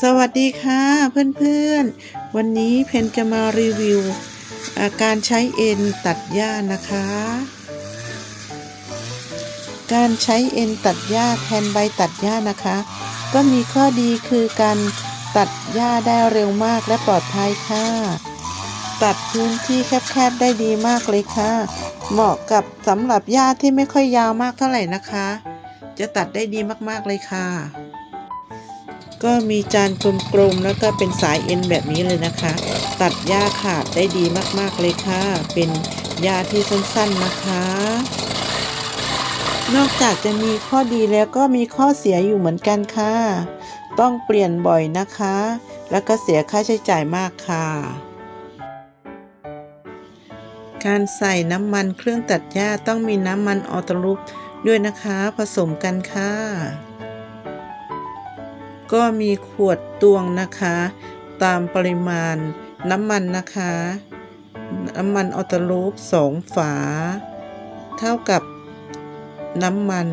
สวัสดีค่ะเพื่อนๆ วันนี้เพนจะมารีวิวาการใช้เอ็นตัดหญ้านะคะ การใช้เอ็นตัดหญ้าแทนใบตัดหญ้านะคะ ก็มีข้อดีคือการตัดหญ้าได้เร็วมากและปลอดภัยค่ะ ตัดพื้นที่แคบๆได้ดีมากเลยค่ะ เหมาะกับสำหรับหญ้าที่ไม่ค่อยยาวมากเท่าไหร่นะคะ จะตัดได้ดีมากๆเลยค่ะ ก็มีจานกลมๆแล้วก็เป็นสายเอ็นแบบนี้เลยนะคะ ตัดหญ้าขาดได้ดีมากๆเลยค่ะ เป็นหญ้าที่สั้นๆนะคะ นอกจากจะมีข้อดีแล้วก็มีข้อเสียอยู่เหมือนกันค่ะ ต้องเปลี่ยนบ่อยนะคะ แล้วก็เสียค่าใช้จ่ายมากค่ะ การใส่น้ำมันเครื่องตัดหญ้าต้องมีน้ำมันออโตลุปด้วยนะคะ ผสมกันค่ะ ก็มีขวดตวงนะคะ ตามปริมาณน้ำมันนะคะ น้ำมันออตลูปสองฝา เท่ากับน้ำมัน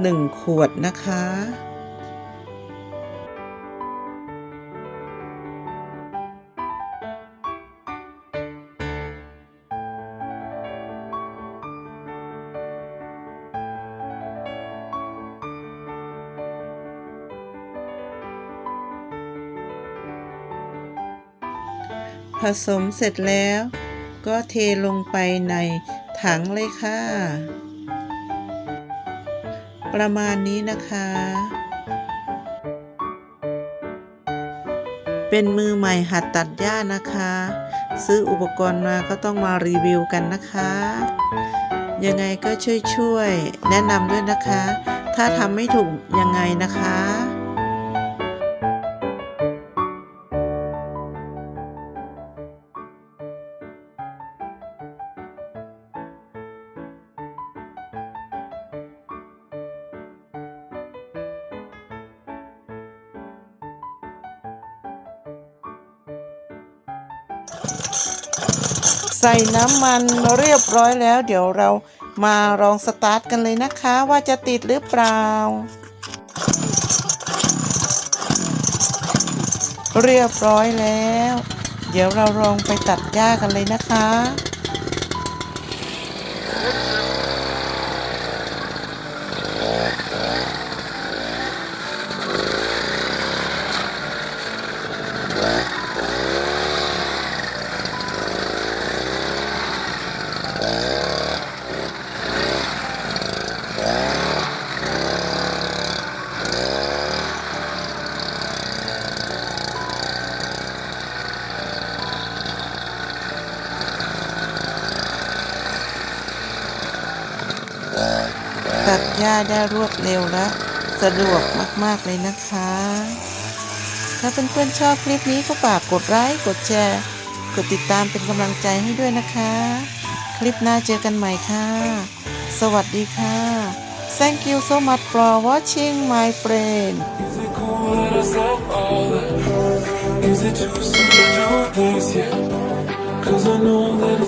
หนึ่งขวดนะคะ ผสมเสร็จแล้ว ก็เทลงไปในถังเลยค่ะ ประมาณนี้นะคะ เป็นมือใหม่หัดตัดหญ้านะคะ ซื้ออุปกรณ์มาก็ต้องมารีวิวกันนะคะ ยังไงก็ช่วยๆแนะนำด้วยนะคะ ถ้าทำไม่ถูกยังไงนะคะ ใส่น้ำมันเรียบร้อยแล้ว เดี๋ยวเรามาลองสตาร์ทกันเลยนะคะ ว่าจะติดหรือเปล่า เรียบร้อยแล้ว เดี๋ยวเราลองไปตัดหญ้ากันเลยนะคะ ตัดหญ้าได้รวดเร็วและสะดวกมาก ๆ เลยนะคะ ถ้าเพื่อนๆชอบคลิปนี้ก็ฝากกดไลค์ กดแชร์ กดติดตามเป็นกำลังใจให้ด้วยนะคะ คลิปหน้าเจอกันใหม่ค่ะ สวัสดีค่ะ Thank you so much for watching my friend Is it too soon to do this yet? Cause I know that it's